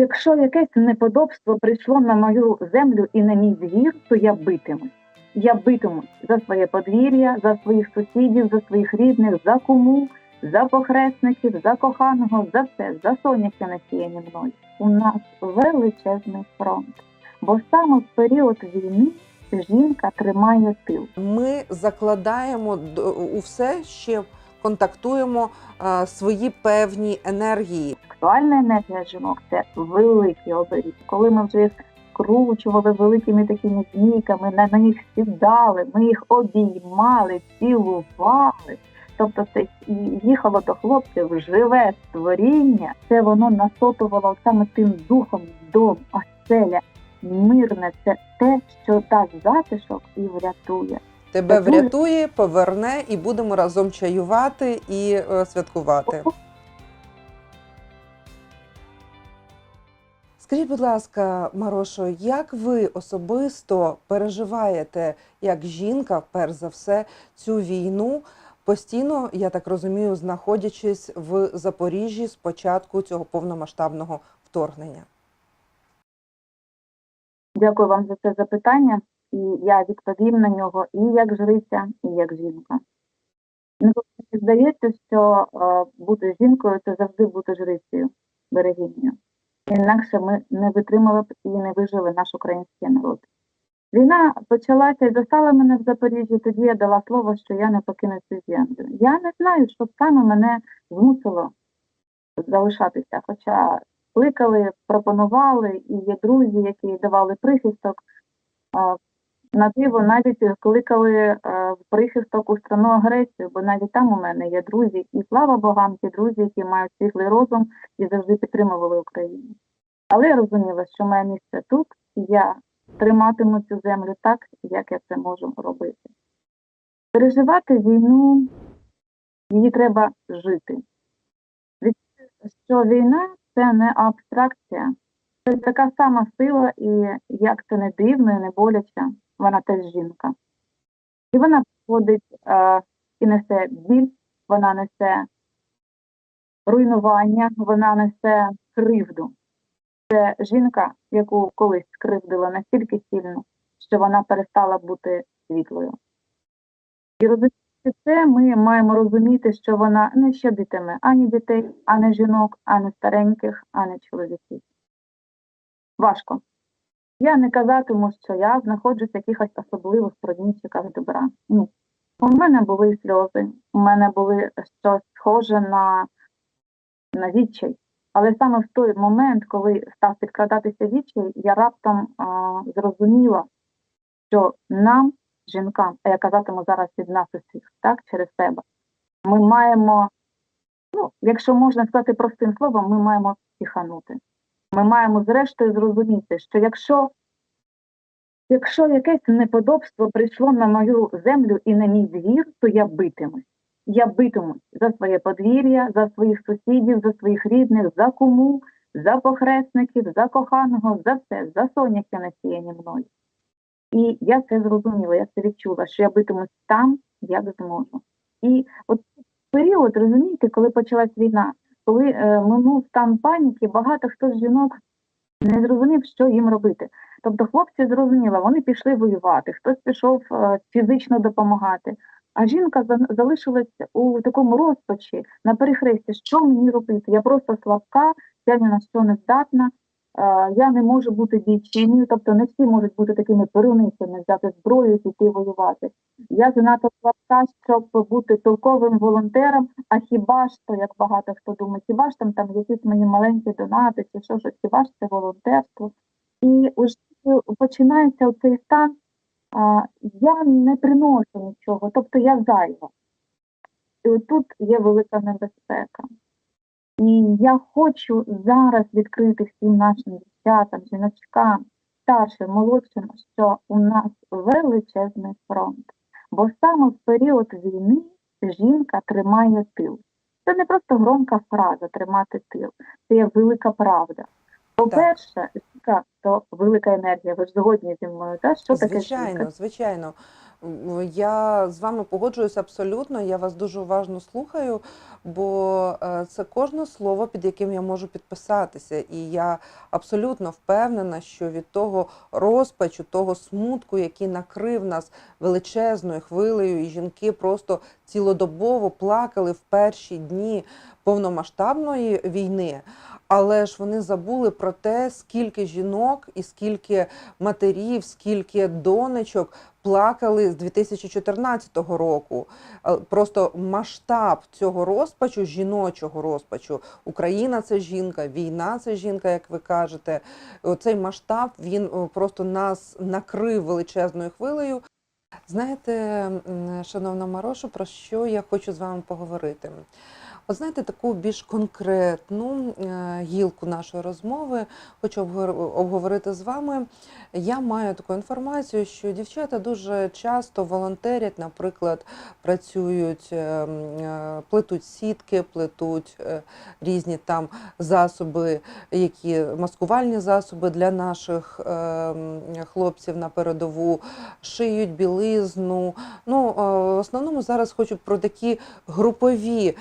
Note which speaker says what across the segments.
Speaker 1: Якщо якесь неподобство прийшло на мою землю і на мій двір, то я битимусь. Я битимусь за своє подвір'я, за своїх сусідів, за своїх рідних, за куму, за похресників, за коханого, за все, за соняхи насіяні мною. У нас величезний фронт. Бо саме в період війни жінка тримає тил.
Speaker 2: Ми закладаємо у все ще контактуємо е, свої певні енергії.
Speaker 1: Сексуальна енергія жінок це великий оберіг. Коли ми вже їх скручували великими такими змійками, на, них сідали, ми їх обіймали, цілували. Тобто це їхало до хлопців живе створіння, це воно насотувало саме тим духом дом, оселя, мирне. Це те, що дасть затишок і врятує.
Speaker 2: Тебе врятує, поверне, і будемо разом чаювати і е, святкувати. Скажіть, будь ласка, Марошо, як ви особисто переживаєте як жінка, перш за все, цю війну? Постійно, я так розумію, знаходячись в Запоріжжі з початку цього повномасштабного вторгнення.
Speaker 1: Дякую вам за це запитання, і я відповім на нього і як жриця, і як жінка. Ну, мені здається, що е, бути жінкою це завжди бути жрицею, берегинею. Інакше ми не витримали б і не вижили наш український народ. Війна почалася і застала мене в Запоріжжі, тоді я дала слово, що я не покину цю землю. Я не знаю, що саме мене змусило залишатися, хоча кликали, пропонували, і є друзі, які давали прихисток. На диво навіть кликали е, в прихисток у страну агресію, бо навіть там у мене є друзі, і слава богам, ті друзі, які мають світлий розум і завжди підтримували Україну. Але я розуміла, що моє місце тут, і я триматиму цю землю так, як я це можу робити. Переживати війну, її треба жити. Від що війна це не абстракція, це така сама сила, і як це не дивно, і не боляче, вона теж жінка. І вона приходить е, і несе біль, вона несе руйнування, вона несе кривду. Це жінка, яку колись скривдила настільки сильно, що вона перестала бути світлою. І розуміючи це, ми маємо розуміти, що вона не щадитиме ані дітей, ані жінок, ані стареньких, ані чоловіків. Важко. Я не казатиму, що я знаходжусь в якихось особливих промінчиках добра. Ні. У мене були сльози, у мене були щось схоже на, на відчай. Але саме в той момент, коли став підкрадатися відчай, я раптом а, зрозуміла, що нам, жінкам, а я казатиму зараз від нас усіх, так, через себе, ми маємо, ну, якщо можна сказати простим словом, ми маємо піханути. Ми маємо зрештою зрозуміти, що якщо, якщо якесь неподобство прийшло на мою землю і на мій двір, то я битимусь. Я битимусь за своє подвір'я, за своїх сусідів, за своїх рідних, за куму, за похресників, за коханого, за все, за соняхи насіяні мною. І я це зрозуміла, я це відчула, що я битимусь там, як зможу. І от період, розумієте, коли почалась війна, коли е, минув стан паніки, багато хто з жінок не зрозумів, що їм робити. Тобто хлопці зрозуміли, вони пішли воювати, хтось пішов е, фізично допомагати. А жінка залишилася у такому розпачі на перехресті, що мені робити? Я просто слабка, я ні на що не здатна, я не можу бути бійчиною, тобто не всі можуть бути такими перуницями, взяти зброю і піти воювати. Я занадто слабка, щоб бути толковим волонтером, а хіба ж то, як багато хто думає, хіба ж там, там якісь мені маленькі донати, чи що ж, хіба ж це волонтерство? І уже починається цей стан, а, я не приношу нічого, тобто я зайва. І тут є велика небезпека. І я хочу зараз відкрити всім нашим дівчатам, жіночкам, старшим, молодшим, що у нас величезний фронт. Бо саме в період війни жінка тримає тил. Це не просто громка фраза тримати тил, це є велика правда. По-перше, жінка то велика енергія. Ви ж згодні зі мною, так? Що таке жінка?
Speaker 2: звичайно, звичайно. В- Я з вами погоджуюсь абсолютно. Я вас дуже уважно слухаю, бо е, це кожне слово, під яким я можу підписатися. І я абсолютно впевнена, що від того розпачу, того смутку, який накрив нас величезною хвилею, і жінки просто цілодобово плакали в перші дні повномасштабної війни. Але ж вони забули про те, скільки жінок і скільки матерів, скільки донечок плакали з 2014 року. Е, Просто масштаб цього розпачу, жіночого розпачу. Україна це жінка, війна це жінка, як ви кажете. Оцей масштаб він е, просто нас накрив величезною хвилею. Знаєте, шановна Марошу, про що я хочу з вами поговорити? От знаєте, таку більш конкретну е, гілку нашої розмови хочу обговорити з вами. Я маю таку інформацію, що дівчата дуже часто волонтерять, наприклад, працюють, е, е, плетуть сітки, плетуть різні там засоби, які маскувальні засоби для наших хлопців на передову, шиють білизну. Ну, в основному зараз хочу про такі групові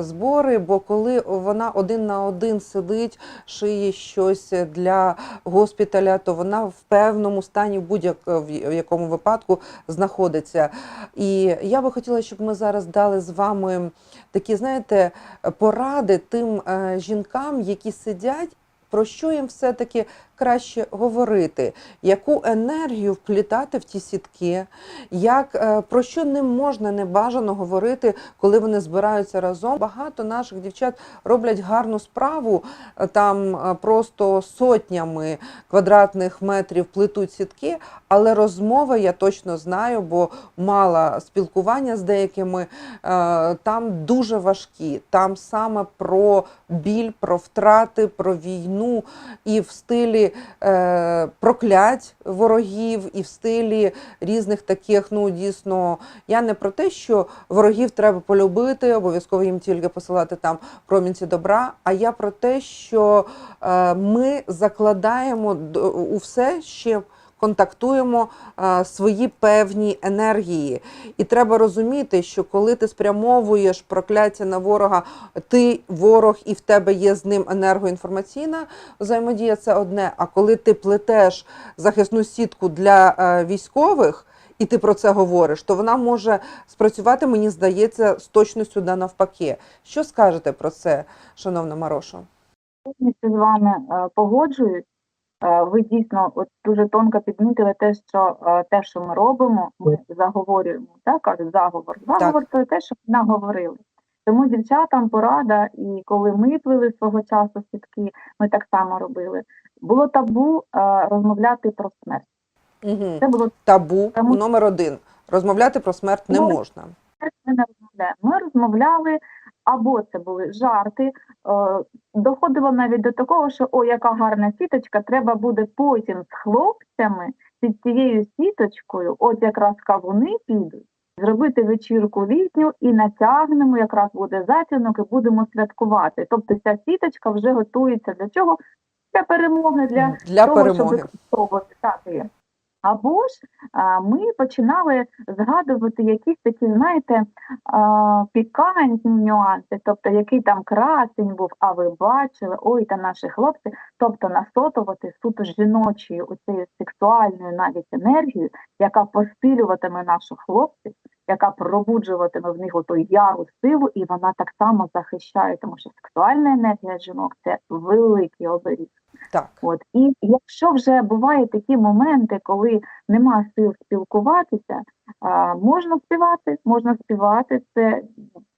Speaker 2: збори, бо коли вона один на один сидить, шиє щось для госпіталя, то вона в певному стані в будь-якому випадку знаходиться. І я би хотіла, щоб ми зараз дали з вами такі, знаєте, поради тим е, жінкам, які сидять. Про що їм все-таки краще говорити, яку енергію вплітати в ті сітки, як, е, про що не можна не бажано говорити, коли вони збираються разом. Багато наших дівчат роблять гарну справу, е, там е, просто сотнями квадратних метрів плетуть сітки, але розмови я точно знаю, бо мала спілкування з деякими, там дуже важкі. Там саме про біль, про втрати, про війну і в стилі е, проклять ворогів, і в стилі різних таких, ну дійсно, я не про те, що ворогів треба полюбити, обов'язково їм тільки посилати там промінці добра. А я про те, що е, ми закладаємо у все ще. Контактуємо е, свої певні енергії, і треба розуміти, що коли ти спрямовуєш прокляття на ворога, ти ворог, і в тебе є з ним енергоінформаційна взаємодія, це одне. А коли ти плетеш захисну сітку для е, військових, і ти про це говориш, то вона може спрацювати, мені здається, з точністю да навпаки. Що скажете про це, шановна Марошо?
Speaker 1: повністю з вами е, погоджуюсь. Е, Ви дійсно от дуже тонко підмітили те, що е, те, що ми робимо, ми заговорюємо. Так кажуть, заговор. Заговор це те, що ми наговорили. Тому дівчатам порада, і коли ми плели свого часу сітки, ми так само робили. Було табу е, розмовляти про смерть.
Speaker 2: Угу.
Speaker 1: Це було
Speaker 2: Табу
Speaker 1: Тому-
Speaker 2: номер один. Розмовляти про смерть не
Speaker 1: Ну,
Speaker 2: можна.
Speaker 1: Ми не розмовляємо. Ми розмовляли, або це були жарти. Е, доходило навіть до такого, що о, яка гарна сіточка, треба буде потім з хлопцями під цією сіточкою, от якраз кавуни підуть, зробити вечірку літню і натягнемо, якраз буде затінок, і будемо святкувати. Тобто ця сіточка вже готується для чого? Для перемоги, для
Speaker 2: Для
Speaker 1: того,
Speaker 2: перемоги.
Speaker 1: щоб використовувати. Або ж а, ми починали згадувати якісь такі, знаєте, а, пікантні нюанси, тобто який там красень був, а ви бачили, ой, та наші хлопці, тобто насотувати суто жіночою оцією сексуальною навіть енергією, яка посилюватиме наших хлопців, яка пробуджуватиме в них оту яру силу, і вона так само захищає, тому що сексуальна енергія жінок це великий оберіг.
Speaker 2: Так.
Speaker 1: От і якщо вже бувають такі моменти, коли нема сил спілкуватися, а, можна співати, можна співати це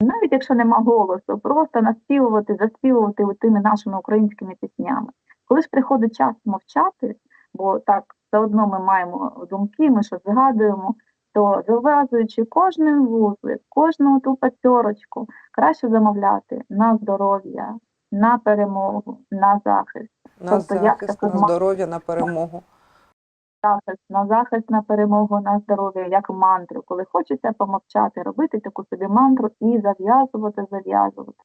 Speaker 1: навіть якщо нема голосу, просто наспівувати, заспівувати тими нашими українськими піснями. Коли ж приходить час мовчати, бо так все одно ми маємо думки, ми щось згадуємо, то зав'язуючи кожний вузлик, кожну ту пацьорочку, краще замовляти на здоров'я, на перемогу, на захист.
Speaker 2: На
Speaker 1: Тобто
Speaker 2: захист,
Speaker 1: це
Speaker 2: на здоров'я, на перемогу.
Speaker 1: захист, на захист, на перемогу, на здоров'я, як мантру. Коли хочеться помовчати, робити таку собі мантру і зав'язувати, зав'язувати.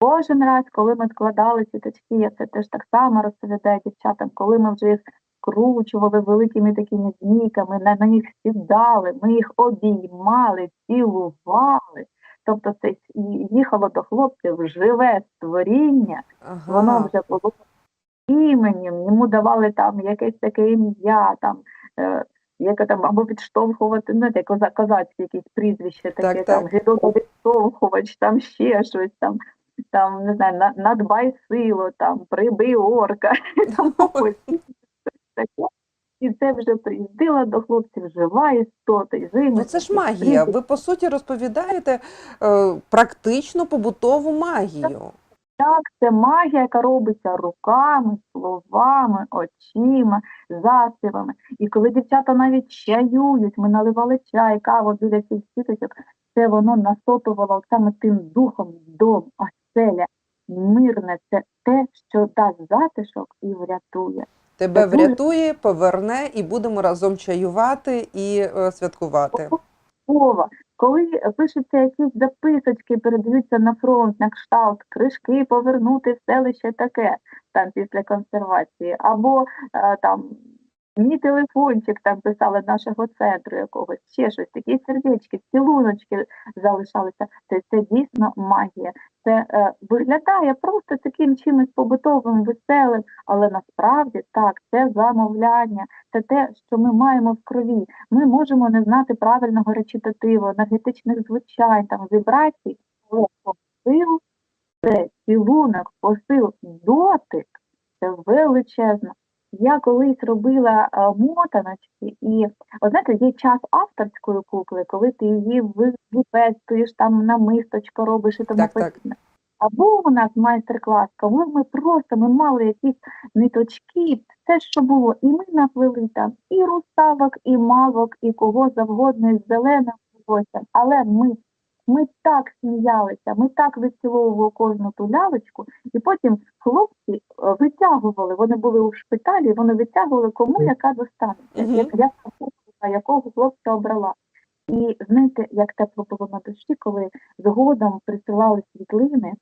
Speaker 1: Кожен раз, коли ми складали сіточки, я це теж так само розповідаю дівчатам, коли ми вже їх скручували великими такими змійками, на, на них сідали, ми їх обіймали, цілували. Тобто це їхало до хлопців живе створіння, воно вже було іменем, йому давали там якесь таке ім'я, там, е, яке там або відштовхувати, ну, коза, козацьке якесь прізвище таке,
Speaker 2: Так,
Speaker 1: там,
Speaker 2: так.
Speaker 1: відштовхувач, там ще щось, там, там, не знаю, на- надбай силу, там, прибий орка, там, таке. І це вже приїздила до хлопців жива істота, і.
Speaker 2: Ну це ж магія. Ви по суті розповідаєте е, практично побутову магію.
Speaker 1: Так, це магія, яка робиться руками, словами, очима, засібами. І коли дівчата навіть чаюють, ми наливали чай, каву біля цих сіточок, це воно насотувало саме тим духом дом, оселя, мирне. Це те, що дасть затишок і врятує.
Speaker 2: Тебе врятує, поверне, і будемо разом чаювати і е, святкувати.
Speaker 1: Вова, коли пишуться якісь записочки, передаються на фронт, на кшталт, кришки повернути в селище таке, там після консервації, або е, там мій телефончик там писали нашого центру якогось, ще щось, такі сердечки, цілуночки залишалися. Це, це дійсно магія. Це е, виглядає просто таким чимось побутовим, веселим, але насправді так, це замовляння, це те, що ми маємо в крові. Ми можемо не знати правильного речитативу, енергетичних звучань, там вібрацій, але посил це цілунок, посил, дотик це величезно. Я колись робила е, мотаночки, і от знаєте, є час авторської кукли, коли ти її випестуєш, там на мисточко робиш і тому
Speaker 2: Так, так.
Speaker 1: подібне. Або у нас майстер-клас, коли ми просто ми мали якісь ниточки, все, що було, і ми наплели там і русавок, і мавок, і кого завгодно із зеленим волоссям. Але ми, ми так сміялися, ми так виціловували кожну ту лялечку, і потім хлопці е, витягували, вони були у шпиталі, вони витягували кому яка достанеться, як, яка якого хлопця обрала. І знаєте, як тепло було на душі, коли згодом присилали світлини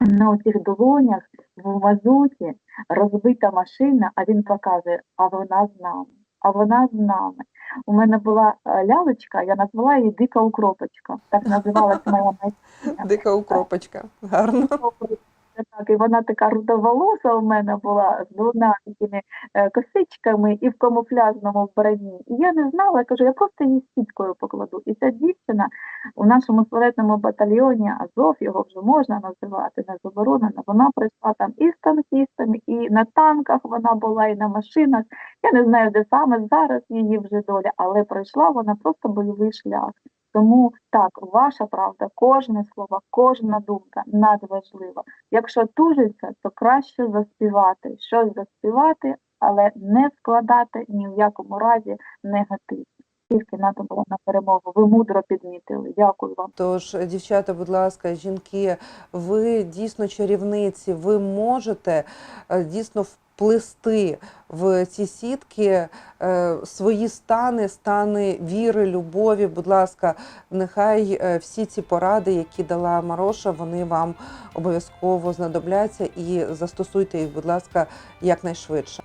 Speaker 1: на оцих долонях в мазуті розбита машина, а він показує, а вона з нами, а вона з нами. У мене була е, лялечка, я назвала її Дика Укропочка. Так називалась моя майстриня.
Speaker 2: Дика укропочка. Гарно.
Speaker 1: Так, і вона така рудоволоса у мене була з двома такими е, косичками і в камуфляжному вбранні. І я не знала, я кажу, я просто її сіткою покладу. І ця дівчина у нашому славетному батальйоні Азов, його вже можна називати, не заборонено. Вона прийшла там і з танкістами, і на танках вона була, і на машинах. Я не знаю, де саме зараз її вже доля, але пройшла вона просто бойовий шлях. Тому так, ваша правда, кожне слово, кожна думка надважлива. Якщо тужиться, то краще заспівати, щось заспівати, але не складати ні в якому разі негатив. Тільки треба було на перемогу. Ви мудро підмітили. Дякую вам.
Speaker 2: Тож, дівчата, будь ласка, жінки, ви дійсно чарівниці, ви можете е, дійсно вплисти в ці сітки е, свої стани, стани віри, любові. Будь ласка, нехай е, всі ці поради, які дала Мароша, вони вам обов'язково знадобляться і застосуйте їх, будь ласка, якнайшвидше.